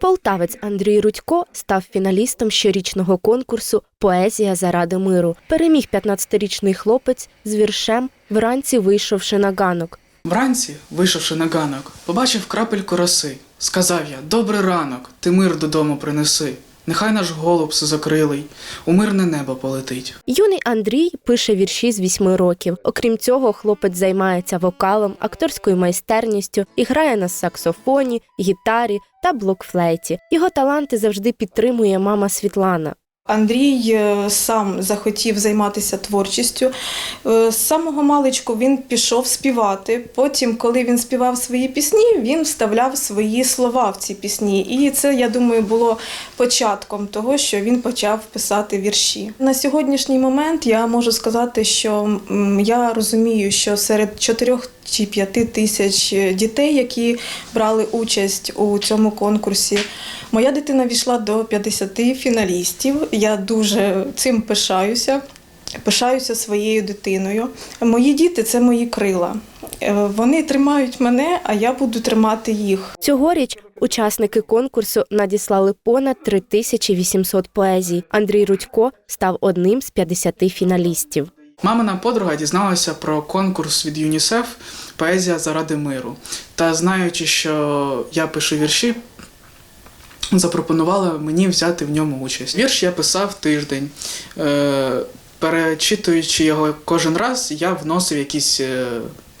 Полтавець Андрій Рудько став фіналістом щорічного конкурсу Поезія заради миру. Переміг 15-річний хлопець з віршем Вранці вийшовши на ганок. Вранці, вийшовши на ганок, побачив крапельку роси. Сказав я: Добрий ранок, ти мир додому принеси. Нехай наш голуб закрилий, у мирне небо полетить. Юний Андрій пише вірші з вісьми років. Окрім цього, хлопець займається вокалом, акторською майстерністю і грає на саксофоні, гітарі та блокфлейті. Його таланти завжди підтримує мама Світлана. Андрій е, сам захотів займатися творчістю. Е, З самого маличку він пішов співати. Потім, коли він співав свої пісні, він вставляв свої слова в ці пісні. І це, я думаю, було початком того, що він почав писати вірші. На сьогоднішній момент я можу сказати, що я розумію, що серед чотирьох чи п'яти тисяч дітей, які брали участь у цьому конкурсі, моя дитина війшла до 50 фіналістів. Я дуже цим пишаюся. Пишаюся своєю дитиною. Мої діти це мої крила. Е, Вони тримають мене, а я буду тримати їх. Цьогоріч учасники конкурсу надіслали понад 3800 поезій. Андрій Рудько став одним з 50 фіналістів. Мамина подруга дізналася про конкурс від ЮНІСЕФ Поезія заради миру. Та знаючи, що я пишу вірші, запропонувала мені взяти в ньому участь. Вірш я писав тиждень. Е, перечитуючи його кожен раз, я вносив якісь е,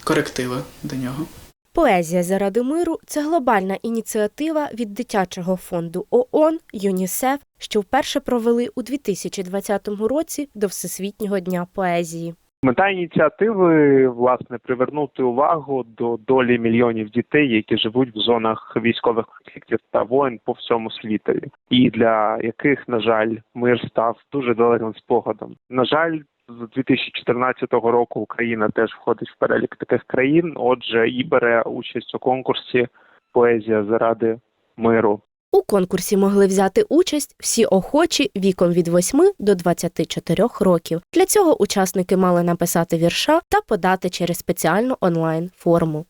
корективи до нього. Поезія заради миру це глобальна ініціатива від дитячого фонду ООН ЮНІСЕФ, що вперше провели у 2020 році до Всесвітнього дня поезії. Мета ініціативи власне привернути увагу до долі мільйонів дітей, які живуть в зонах військових конфліктів та воєн по всьому світові, і для яких, на жаль, мир став дуже далеким спогадом. На жаль, з 2014 року Україна теж входить в перелік таких країн. Отже, і бере участь у конкурсі Поезія заради миру. У конкурсі могли взяти участь всі охочі віком від 8 до 24 років. Для цього учасники мали написати вірша та подати через спеціальну онлайн форму.